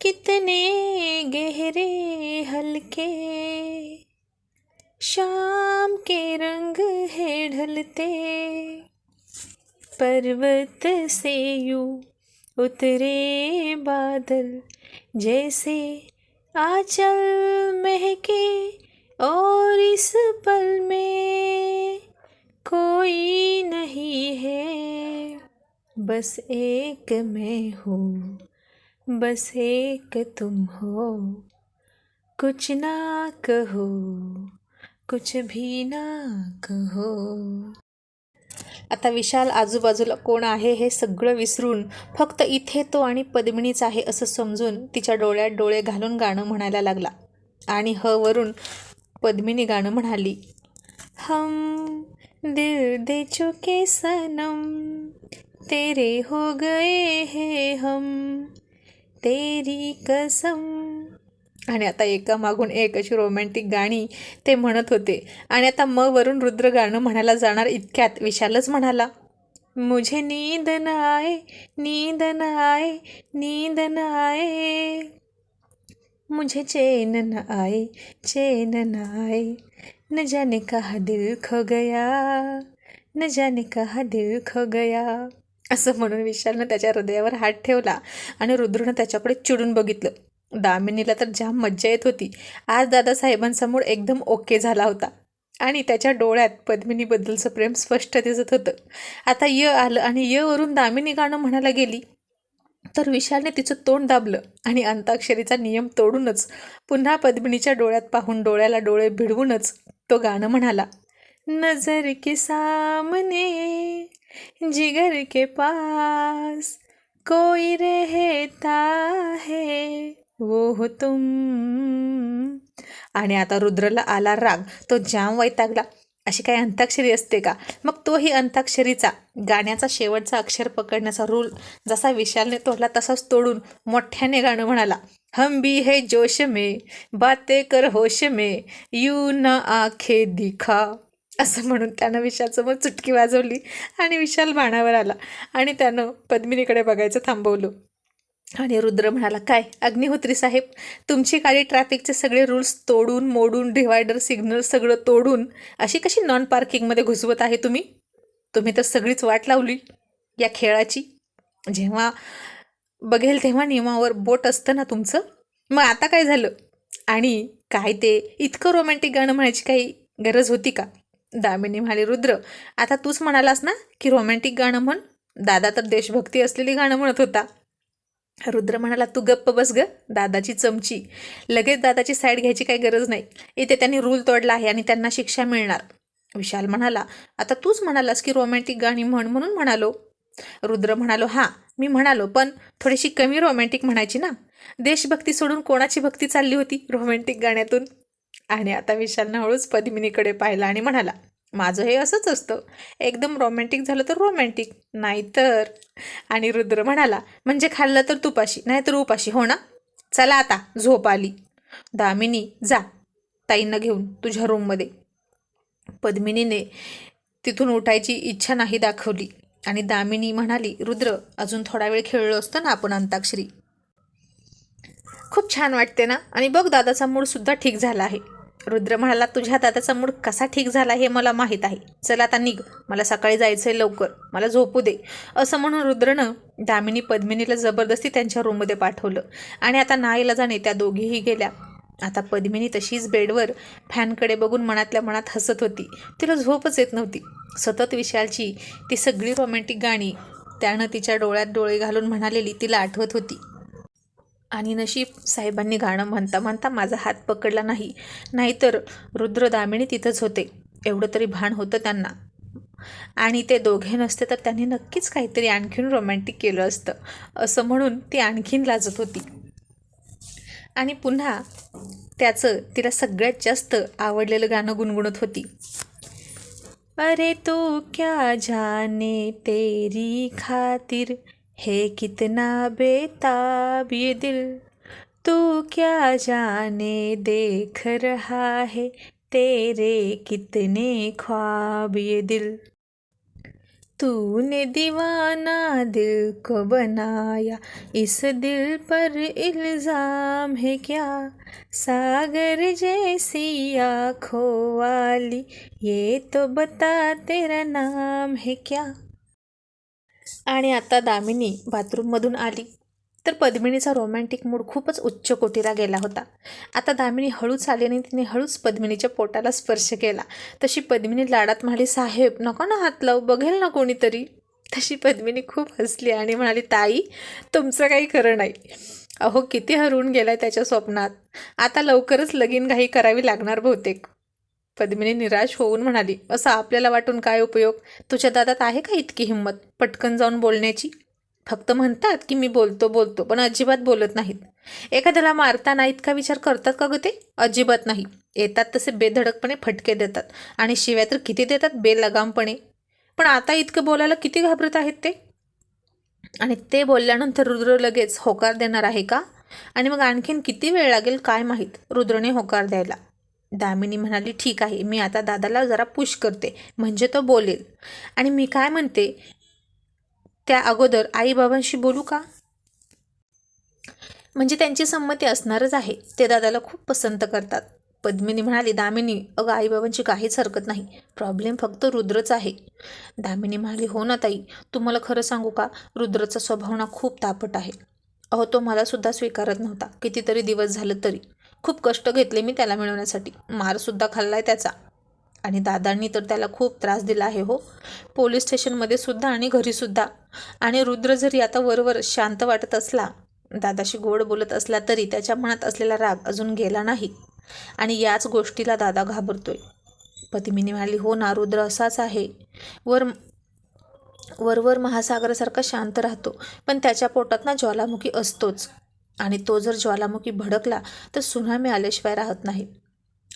कितने गहरे हल्के। शाम के रंग है ढलते। पर्वत से यू उतरे बादल जैसे आचल महके। और इस पल में कोई नहीं है, बस एक मैं हूँ। बस एक तुम हो। कुछ ना कहो कुछ भी ना कहो। आता विशाल आजूबाजूला कोण आहे हे सगळं विसरून फक्त इथे तो आणि पद्मिनीच आहे असं समजून तिच्या डोळ्यात डोळे घालून गाणं म्हणायला लागला. आणि ह वरून पद्मिनी गाणं म्हणाली हम दिल दे चुके सनम तेरे हो गए हे हम. तेरी कसम. आणि आता एका मागून एक अशी रोमॅन्टिक गाणी ते म्हणत होते. आणि आता मग वरून रुद्र गाणं म्हणायला जाणार इतक्यात. विशालच म्हणाला मुझे नींद न आए नींद न आए नींद न आए. मुझे चैन न आए चैन न आए. न जाने कहा दिल खो गया न जाने कहा दिल खो गया. असं म्हणून विशालनं त्याच्या हृदयावर हात ठेवला आणि रुद्रनं त्याच्याकडे चिडून बघितलं. दामिनीला तर जाम मज्जा येत होती. आज दादासाहेबांसमोर एकदम ओके झाला होता. आणि त्याच्या डोळ्यात पद्मिनीबद्दलचं प्रेम स्पष्ट दिसत होतं. आता य आलं आणि य वरून दामिनी गाणं म्हणायला गेली तर विशालने तिचं तोंड दाबलं आणि अंताक्षरीचा नियम तोडूनच पुन्हा पद्मिनीच्या डोळ्यात पाहून डोळ्याला डोळे भिडवूनच तो गाणं म्हणाला नजर के सामने जिगर के पास कोई रहता है वो हो तुम। आणि आता रुद्रला आला राग तो जाम वैतागला. अशी काही अंताक्षरी असते का? मग तोही अंताक्षरीचा गाण्याचा शेवटचा अक्षर पकडण्याचा रूल जसा विशालने तोडला तसाच तोडून मोठ्याने गाणं म्हणाला. हम भी है जोश में बाते कर होश में यू न आखे दिखा. असं म्हणून त्यानं विशालसमोर चुटकी वाजवली आणि विशाल बाणावर आला आणि त्यानं पद्मिनीकडे बघायचं थांबवलं. आणि रुद्र म्हणाला काय अग्निहोत्री साहेब तुमची गाडी ट्रॅफिकचे सगळे रूल्स तोडून मोडून डिवायडर सिग्नल सगळं तोडून अशी कशी नॉन पार्किंगमध्ये घुसवत आहे तुम्ही? तुम्ही तर सगळीच वाट लावली या खेळाची. जेव्हा बघेल तेव्हा नियमावर बोट असतं ना तुमचं. मग आता काय झालं? आणि काय ते इतकं रोमॅन्टिक गाणं म्हणायची काही गरज होती का? दामिनी म्हणाली रुद्र आता तूच म्हणालास ना की रोमॅन्टिक गाणं म्हण? दादा तर देशभक्ती असलेली गाणं म्हणत होता. रुद्र म्हणाला तू गप्प बस ग दादाची चमची. लगेच दादाची साईड घ्यायची काही गरज नाही. इथे त्यांनी रूल तोडला आहे आणि त्यांना शिक्षा मिळणार. विशाल म्हणाला आता तूच म्हणालास की रोमॅन्टिक गाणी म्हण म्हणून म्हणालो. रुद्र म्हणालो हां मी म्हणालो पण थोडीशी कमी रोमॅन्टिक म्हणायची ना. देशभक्ती सोडून कोणाची भक्ती चालली होती रोमॅन्टिक गाण्यातून? आणि आता विशालनं हळूच पद्मिनीकडे पाहिला आणि म्हणाला माझं हे असंच असतं. एकदम रोमॅन्टिक झालं तर रोमॅन्टिक नाहीतर आणि रुद्र म्हणाला म्हणजे खाल्लं तर तुपाशी नाहीतर उपाशी हो ना? चला आता झोप आली. दामिनी जा. ताईंना घेऊन तुझ्या रूममध्ये पद्मिनीने तिथून उठायची इच्छा नाही दाखवली. आणि दामिनी म्हणाली रुद्र अजून थोडा वेळ खेळलो असतो ना आपण अंताक्षरी? खूप छान वाटते ना? आणि बघ दादाचा मूडसुद्धा ठीक झाला आहे. रुद्र म्हणाला तुझ्या दादाचा मूड कसा ठीक झाला हे मला माहीत आहे. चल आता निघ. मला सकाळी जायचं आहे लवकर. मला झोपू दे. असं म्हणून रुद्रनं दामिनी पद्मिनीला जबरदस्ती त्यांच्या रूममध्ये पाठवलं. आणि आता नाईला जाणे त्या दोघीही गेल्या. आता पद्मिनी तशीच बेडवर फॅनकडे बघून मनातल्या मनात हसत होती. तिला झोपच येत नव्हती. सतत विशालची ती सगळी रोमॅन्टिक गाणी त्यानं तिच्या डोळ्यात डोळे घालून म्हणालेली तिला आठवत होती. आणि नशीब साहेबांनी गाणं म्हणता म्हणता माझा हात पकडला नाही. नाहीतर रुद्रदामिनी तिथंच होते. एवढं तरी भान होतं त्यांना. आणि ते दोघे नसते तर त्यांनी नक्कीच काहीतरी आणखीन रोमॅन्टिक केलं असतं. असं म्हणून ती आणखीन लाजत होती. आणि पुन्हा त्याचं तिला सगळ्यात जास्त आवडलेलं गाणं गुणगुणत होती. अरे तू क्या जाने तेरी खातिर है कितना बेताब ये दिल। तू क्या जाने देख रहा है? तेरे कितने ख्वाब ये दिल। तूने दीवाना दिल को बनाया। इस दिल पर इल्ज़ाम है क्या? सागर जैसी आँखों वाली। ये तो बता तेरा नाम है क्या? आणि आता दामिनी बाथरूममधून आली. तर पद्मिनीचा रोमॅन्टिक मूड खूपच उच्च कोटीला गेला होता. आता दामिनी हळूच आली आणि तिने हळूच पद्मिनीच्या पोटाला स्पर्श केला. तशी पद्मिनी लाडात म्हणाली साहेब नको ना हात लावू बघेल ना कोणीतरी. तशी पद्मिनी खूप हसली आणि म्हणाली ताई तुमचं काही खरं नाही. अहो किती हरवून गेलाय त्याच्या स्वप्नात. आता लवकरच लगीन घाई करावी लागणार बहुतेक. पद्मिनी निराश होऊन म्हणाली असं आपल्याला वाटून काय उपयोग? तुझ्या दादात आहे का इतकी हिंमत पटकन जाऊन बोलण्याची? फक्त म्हणतात की मी बोलतो बोलतो पण अजिबात बोलत नाहीत. एखाद्याला मारताना इतका विचार करतात का ग ते? अजिबात नाही. येतात तसे बेधडकपणे फटके देतात आणि शिव्या तर किती देतात बेलगामपणे. पण आता इतकं बोलायला किती घाबरत आहेत ते? आणि ते बोलल्यानंतर रुद्र लगेच होकार देणार आहे का? आणि मग आणखीन किती वेळ लागेल काय माहीत? रुद्रने होकार द्यायला. दामिनी म्हणाली ठीक आहे मी आता दादाला जरा पुश करते. म्हणजे तो बोलेल. आणि मी काय म्हणते त्या अगोदर आईबाबांशी बोलू का? म्हणजे त्यांची संमती असणारच आहे. ते दादाला खूप पसंत करतात. पद्मिनी म्हणाली दामिनी अगं आईबाबांची काहीच हरकत नाही. प्रॉब्लेम फक्त रुद्रच आहे. दामिनी म्हणाली हो ना ताई तुम्हाला खरं सांगू का? रुद्रचा स्वभाव ना खूप तापट आहे. अहो तो मला सुद्धा स्वीकारत नव्हता. कितीतरी दिवस झालं तरी. खूप कष्ट घेतले मी त्याला मिळवण्यासाठी. मारसुद्धा खाल्ला आहे त्याचा. आणि दादांनी तर त्याला खूप त्रास दिला आहे हो. पोलीस स्टेशनमध्ये सुद्धा आणि घरीसुद्धा आणि रुद्र जरी आता वरवर शांत वाटत असला दादाशी गोड बोलत असला तरी त्याच्या मनात असलेला राग अजून गेला नाही. आणि याच गोष्टीला दादा घाबरतोय. पतिमिनी म्हणाली हो ना रुद्र असाच आहे. वर वरवर महासागरासारखा शांत राहतो. पण त्याच्या पोटात ना ज्वालामुखी असतोच. आणि तो जर ज्वालामुखी भडकला तर सुनामी आल्याशिवाय राहत नाही.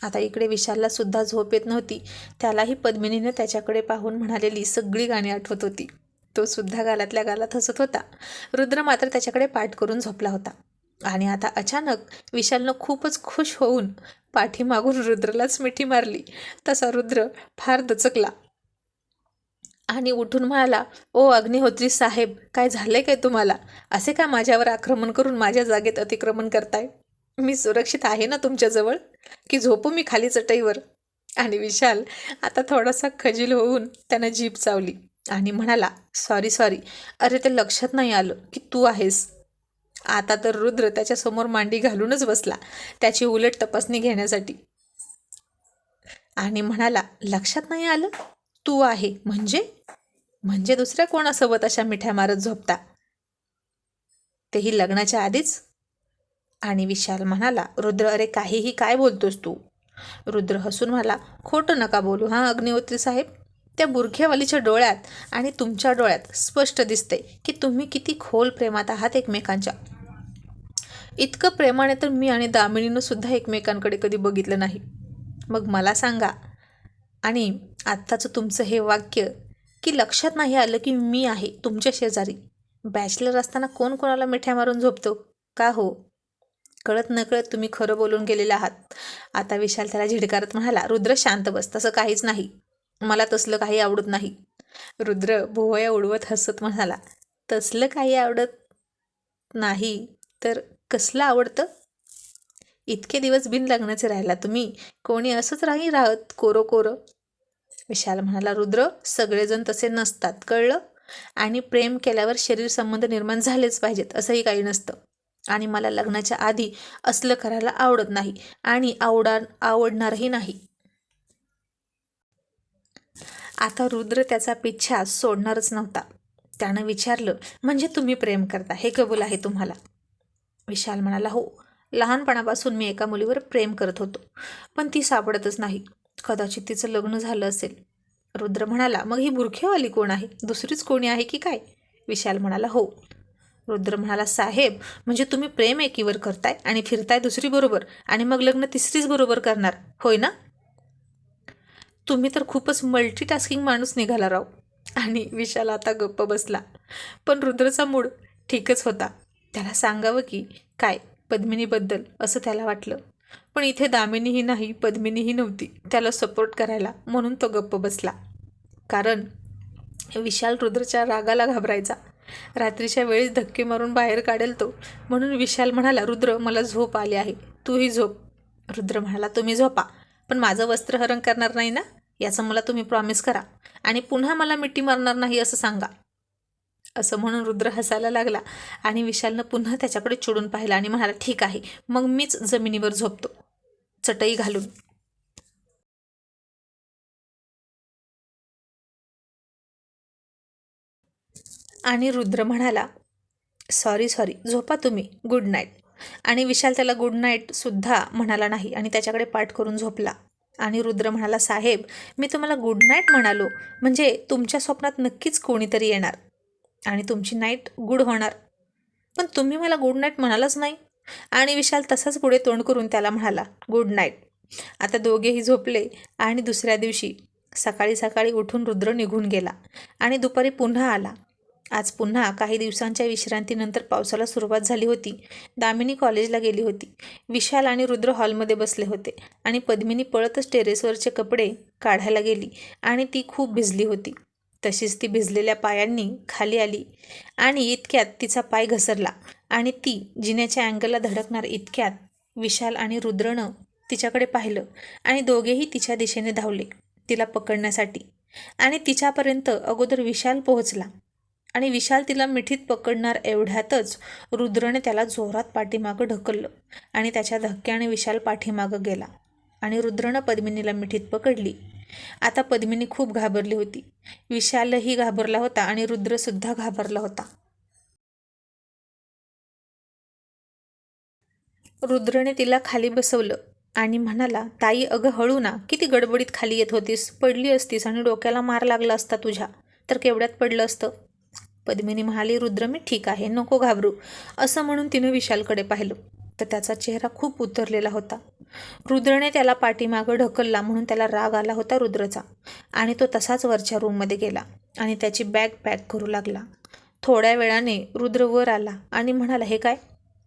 आता इकडे विशालला सुद्धा झोप येत नव्हती. त्यालाही पद्मिनीनं त्याच्याकडे पाहून म्हणालेली सगळी गाणी आठवत होती. तो सुद्धा गालातल्या गालात हसत होता. रुद्र मात्र त्याच्याकडे पाठ करून झोपला होता. आणि आता अचानक विशालनं खूपच खुश होऊन पाठीमागून रुद्रलाच मिठी मारली. तसा रुद्र फार दचकला. आणि उठून म्हणाला ओ अग्निहोत्री साहेब काय झालंय काय तुम्हाला? असे का माझ्यावर आक्रमण करून माझ्या जागेत अतिक्रमण करताय? मी सुरक्षित आहे ना तुमच्याजवळ? की झोपू मी खाली चटईवर? आणि विशाल आता थोडासा खजील होऊन त्यानं जीप चावली आणि म्हणाला सॉरी सॉरी अरे ते लक्षात नाही आलं की तू आहेस. आता तर रुद्र त्याच्यासमोर मांडी घालूनच बसला त्याची उलट तपासणी घेण्यासाठी. आणि म्हणाला लक्षात नाही आलं? तू आहे. म्हणजे? म्हणजे दुसऱ्या कोणासोबत अशा मिठ्या मारत झोपता? तेही लग्नाच्या आधीच? आणि विशाल म्हणाला रुद्र अरे काहीही काय बोलतोस तू? रुद्र हसून म्हणाला खोटं नका बोलू हां अग्निहोत्री साहेब? त्या बुरख्यावालीच्या डोळ्यात आणि तुमच्या डोळ्यात स्पष्ट दिसते की तुम्ही किती खोल प्रेमात आहात एकमेकांच्या. इतकं प्रेमाने तर मी आणि दामिनीनं सुद्धा एकमेकांकडे कधी बघितलं नाही. मग मला सांगा आणि आत्ताचं तुमचं हे वाक्य की लक्षात नाही आलं की मी आहे तुमच्या शेजारी. बॅचलर असताना कोण कोणाला मिठ्या मारून झोपतो? का हो? कळत नकळत तुम्ही खरं बोलून गेलेले आहात. आता विशाल त्याला झिडकारत म्हणाला रुद्र शांत बस तसं काहीच नाही. मला तसलं काही आवडत नाही. रुद्र भोवया उडवत हसत म्हणाला तसलं काही आवडत नाही? तर कसलं आवडतं? इतके दिवस बिन लग्नाचे राहिला तुम्ही. कोणी असंच राही राहत कोरो कोरं विशाल म्हणाला रुद्र सगळेजण तसे नसतात कळलं? आणि प्रेम केल्यावर शरीर संबंध निर्माण झालेच पाहिजेत असंही काही नसतं. आणि मला लग्नाच्या आधी असलं करायला आवडत नाही आणि आवडा आवडणारही नाही. आता रुद्र त्याचा पिच्छा सोडणारच नव्हता. त्यानं विचारलं म्हणजे तुम्ही प्रेम करता? हे कबूल आहे तुम्हाला? विशाल म्हणाला हो. लहानपणापासून मी एका मुलीवर प्रेम करत होतो पण ती सापडतच नाही. कदाचित तिचं लग्न झालं असेल. रुद्र म्हणाला मग ही बुरखेवाली कोण आहे? दुसरीच कोणी आहे की काय? विशाल म्हणाला हो. रुद्र म्हणाला साहेब म्हणजे तुम्ही प्रेम एकीवर करताय आणि फिरताय दुसरी बरोबर आणि मग लग्न तिसरीच बरोबर करणार होय ना? तुम्ही तर खूपच मल्टीटास्किंग माणूस निघाला राव. आणि विशाल आता गप्प बसला. पण रुद्रचा मूड ठीकच होता. त्याला सांगावं की काय पद्मिनीबद्दल? असं त्याला वाटलं. पण इथे दामिनीही नाही पद्मिनीही नव्हती त्याला सपोर्ट करायला. म्हणून तो गप्प बसला. कारण विशाल रुद्रच्या रागाला घाबरायचा. रात्रीच्या वेळेस धक्के मारून बाहेर काढेल तो. म्हणून विशाल म्हणाला रुद्र मला झोप आली आहे. तूही झोप. रुद्र म्हणाला तुम्ही झोपा. पण माझं वस्त्रहरण करणार नाही ना? याचं मला तुम्ही प्रॉमिस करा. आणि पुन्हा मला मिठी मारणार नाही असं सांगा. असं म्हणून रुद्र हसायला लागला आणि विशालनं पुन्हा त्याच्याकडे चिडून पाहिलं आणि म्हणाला ठीक आहे मग मीच जमिनीवर झोपतो. चटई घालून. आणि रुद्र म्हणाला सॉरी सॉरी झोपा तुम्ही गुड नाईट. आणि विशाल त्याला गुड नाईटसुद्धा म्हणाला नाही आणि त्याच्याकडे पाठ करून झोपला. आणि रुद्र म्हणाला साहेब मी तुम्हाला गुड नाईट म्हणालो म्हणजे तुमच्या स्वप्नात नक्कीच कोणीतरी येणार. आणि तुमची नाईट गुड होणार. पण तुम्ही मला गुड नाईट म्हणालच नाही. आणि विशाल तसाच पुढे तोंड करून त्याला म्हणाला गुड नाईट. आता दोघेही झोपले आणि दुसऱ्या दिवशी सकाळी सकाळी उठून रुद्र निघून गेला आणि दुपारी पुन्हा आला. आज पुन्हा काही दिवसांच्या विश्रांतीनंतर पावसाला सुरुवात झाली होती. दामिनी कॉलेजला गेली होती. विशाल आणि रुद्र हॉलमध्ये बसले होते आणि पद्मिनी पळतच टेरेसवरचे कपडे काढायला गेली आणि ती खूप भिजली होती. तशीच ती भिजलेल्या पायांनी खाली आली आणि इतक्यात तिचा पाय घसरला आणि ती जिन्याच्या अँगलला धडकणार इतक्यात विशाल आणि रुद्रनं तिच्याकडे पाहिलं आणि दोघेही तिच्या दिशेने धावले तिला पकडण्यासाठी. आणि तिच्यापर्यंत अगोदर विशाल पोहोचला आणि विशाल तिला मिठीत पकडणार एवढ्यातच रुद्रने त्याला जोरात पाठीमागं ढकललं आणि त्याच्या धक्क्याने विशाल पाठीमागं गेला. आणि रुद्रनं पद्मिनीला मिठीत पकडली. आता पद्मिनी खूप घाबरली होती. विशालही घाबरला होता आणि रुद्रसुद्धा घाबरला होता. रुद्रने तिला खाली बसवलं आणि म्हणाला ताई अगं हळू ना किती गडबडीत खाली येत होतीस? पडली असतीस आणि डोक्याला मार लागला असता तुझ्या. तर केवढ्यात पडलं असतं? पद्मिनी म्हणाली रुद्र मी ठीक आहे नको घाबरू. असं म्हणून तिनं विशालकडे पाहिलं. तर त्याचा चेहरा खूप उतरलेला होता. रुद्रने त्याला पाठीमागं ढकलला म्हणून त्याला राग आला होता रुद्रचा. आणि तो तसाच वरच्या रूममध्ये गेला आणि त्याची बॅग पॅक करू लागला. थोड्या वेळाने रुद्र वर आला आणि म्हणाला हे काय?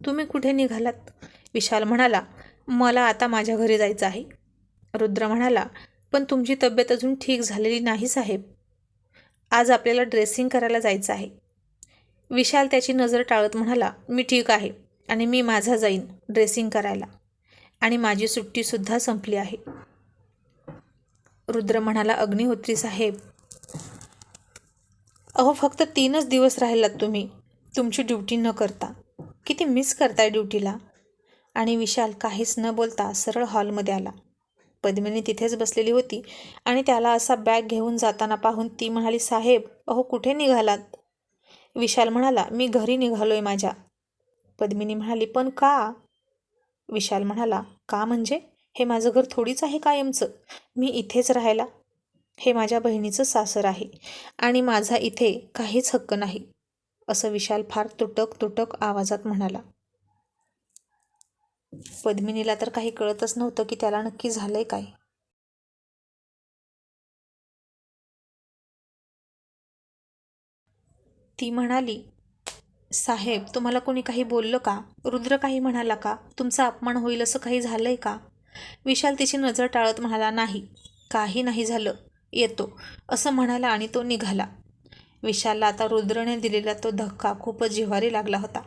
तुम्ही कुठे निघालात? विशाल म्हणाला मला आता माझ्या घरी जायचं आहे. रुद्र म्हणाला पण तुमची तब्येत अजून ठीक झालेली नाही साहेब. आज आपल्याला ड्रेसिंग करायला जायचं आहे. विशाल त्याची नजर टाळत म्हणाला मी ठीक आहे. आणि मी माझा जाईन ड्रेसिंग करायला. आणि माझी सुट्टीसुद्धा संपली आहे. रुद्र म्हणाला अग्निहोत्री साहेब अहो फक्त तीनच दिवस राहिलात तुम्ही. तुमची ड्युटी न करता. किती मिस करताय ड्युटीला. आणि विशाल काहीच न बोलता सरळ हॉलमध्ये आला. पद्मिनी तिथेच बसलेली होती आणि त्याला असा बॅग घेऊन जाताना पाहून ती म्हणाली साहेब अहो कुठे निघालात? विशाल म्हणाला मी घरी निघालोय माझ्या. पद्मिनी म्हणाली पण का? विशाल म्हणाला का म्हणजे? हे माझं घर थोडीच आहे कायमचं. मी इथेच राहायला. हे माझ्या बहिणीचं सासर आहे आणि माझा इथे काहीच हक्क नाही. असं विशाल फार तुटक तुटक आवाजात म्हणाला. पद्मिनीला तर काही कळतच नव्हतं की त्याला नक्की झालंय काय. ती म्हणाली साहेब तुम्हाला कोणी काही बोललं का? रुद्र काही म्हणाला का? तुमचा अपमान होईल असं काही झालंय का? विशाल तिची नजर टाळत म्हणाला नाही काही नाही झालं. येतो. असं म्हणाला आणि तो निघाला. विशालला आता रुद्रने दिलेला तो धक्का खूपच जिव्हारी लागला होता.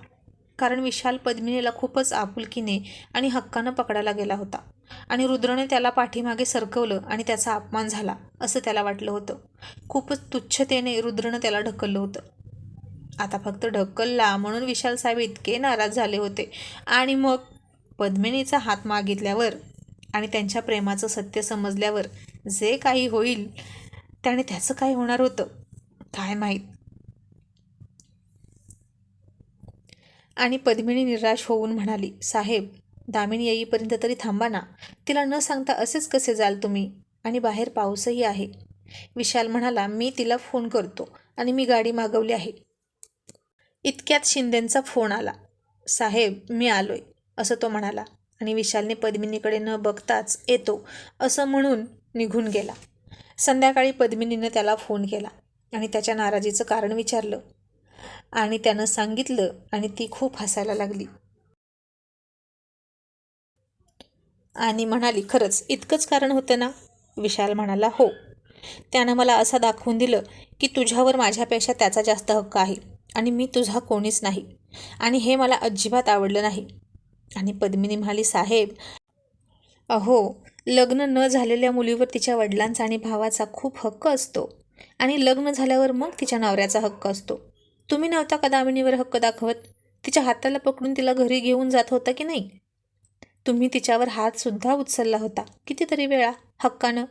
कारण विशाल पद्मिनीला खूपच आपुलकीने आणि हक्कानं पकडायला गेला होता. आणि रुद्रने त्याला पाठीमागे सरकवलं आणि त्याचा अपमान झाला असं त्याला वाटलं होतं. खूपच तुच्छतेने रुद्रनं त्याला ढकललं होतं. आता फक्त ढकलला म्हणून विशाल साहेब इतके नाराज झाले होते. आणि मग पद्मिनीचा हात मागितल्यावर आणि त्यांच्या प्रेमाचं सत्य समजल्यावर जे काही होईल त्याने त्याचं काय होणार होतं? काय माहीत? आणि पद्मिनी निराश होऊन म्हणाली साहेब दामिनी येईपर्यंत तरी थांबा ना. तिला न सांगता असेच कसे जाल तुम्ही? आणि बाहेर पाऊसही आहे. विशाल म्हणाला मी तिला फोन करतो आणि मी गाडी मागवली आहे. इतक्यात शिंदेंचा फोन आला. साहेब मी आलोय असं तो म्हणाला आणि विशालने पद्मिनीकडे न बघताच येतो असं म्हणून निघून गेला. संध्याकाळी पद्मिनीनं त्याला फोन केला आणि त्याच्या नाराजीचं कारण विचारलं आणि त्यानं सांगितलं आणि ती खूप हसायला लागली. आणि म्हणाली खरंच इतकंच कारण होतं ना? विशाल म्हणाला हो. त्यानं मला असं दाखवून दिलं की तुझ्यावर माझ्यापेक्षा त्याचा जास्त हक्क आहे. आणि मी तुझा कोणीच नाही. आणि हे मला अजिबात आवडलं नाही. आणि पद्मिनी म्हणाली साहेब अहो लग्न न झालेल्या मुलीवर तिच्या वडिलांचा आणि भावाचा खूप हक्क असतो. आणि लग्न झाल्यावर मग तिच्या नवऱ्याचा हक्क असतो. तुम्ही नव्हता का दामिनीवर हक्क दाखवत? तिच्या हाताला पकडून तिला घरी घेऊन जात होता की नाही? तुम्ही तिच्यावर हातसुद्धा उचलला होता कितीतरी वेळा हक्कानं.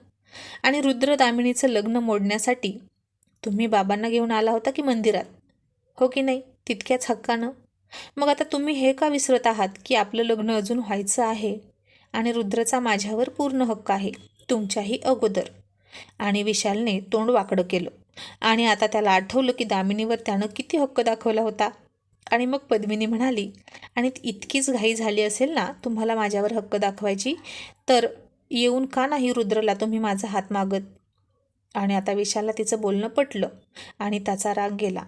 आणि रुद्र दामिनीचं लग्न मोडण्यासाठी तुम्ही बाबांना घेऊन आला होता की मंदिरात? हो की नाही? तितक्याच हक्कानं? मग आता तुम्ही हे का विसरत आहात की आपलं लग्न अजून व्हायचं आहे? आणि रुद्रचा माझ्यावर पूर्ण हक्क आहे तुमच्याही अगोदर. आणि विशालने तोंड वाकडं केलं. आणि आता त्याला आठवलं की दामिनीवर त्यानं किती हक्क दाखवला होता. आणि मग पद्मिनी म्हणाली आणि इतकीच घाई झाली असेल ना तुम्हाला माझ्यावर हक्क दाखवायची तर येऊन का नाही रुद्रला तुम्ही माझा हात मागत? आणि आता विशालला तिचं बोलणं पटलं आणि त्याचा राग गेला.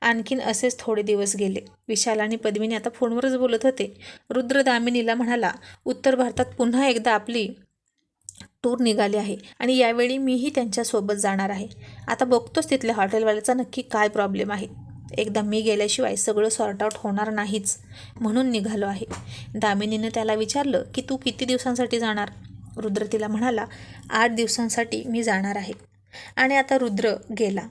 आणखीन असेच थोडे दिवस गेले. विशाल आणि पद्मिनी आता फोनवरच बोलत होते. रुद्र दामिनीला म्हणाला उत्तर भारतात पुन्हा एकदा आपली टूर निघाली आहे आणि यावेळी मीही त्यांच्यासोबत जाणार आहे. आता बघतोच तिथल्या हॉटेलवाल्याचा नक्की काय प्रॉब्लेम आहे. एकदा मी गेल्याशिवाय सगळं सॉर्ट आउट होणार नाहीच म्हणून निघालो आहे. दामिनीनं त्याला विचारलं की तू किती दिवसांसाठी जाणार? रुद्र तिला म्हणाला आठ दिवसांसाठी मी जाणार आहे. आणि आता रुद्र गेला.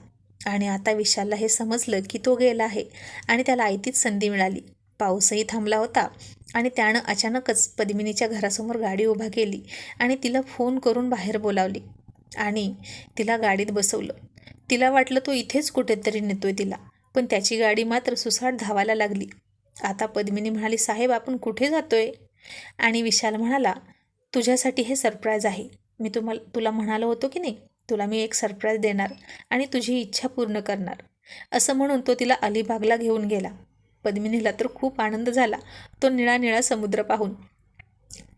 आणि आता विशालला हे समजलं की तो गेला आहे आणि त्याला आयतीच संधी मिळाली. पाऊसही थांबला होता आणि त्यानं अचानकच पद्मिनीच्या घरासमोर गाडी उभा केली आणि तिला फोन करून बाहेर बोलावली. आणि तिला गाडीत बसवलं. तिला वाटलं तो इथेच कुठेतरी नेतोय तिला पण त्याची गाडी मात्र सुसाट धावायला लागली. आता पद्मिनी म्हणाली साहेब आपण कुठे जातोय? आणि विशाल म्हणाला तुझ्यासाठी हे सरप्राईज आहे. मी तुम्हाला तुला म्हणालो होतो की नाही? तुला मी एक सरप्राईज देणार आणि तुझी इच्छा पूर्ण करणार. असं म्हणून तो तिला अलिबागला घेऊन गेला. पद्मिनीला तर खूप आनंद झाला. तो निळा निळा समुद्र पाहून.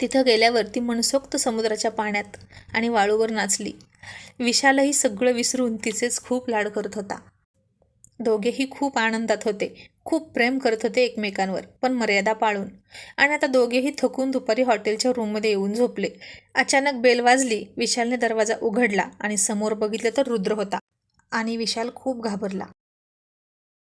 तिथं गेल्यावर ती मनसोक्त समुद्राच्या पाण्यात आणि वाळूवर नाचली. विशालही सगळं विसरून तिचेच खूप लाड करत होता. दोघेही खूप आनंदात होते. खूप प्रेम करत होते एकमेकांवर पण मर्यादा पाळून. आणि आता दोघेही थकून दुपारी हॉटेलच्या रूममध्ये येऊन झोपले. अचानक बेल वाजली विशालने दरवाजा उघडला आणि समोर बघितलं तर रुद्र होता. आणि विशाल खूप घाबरला.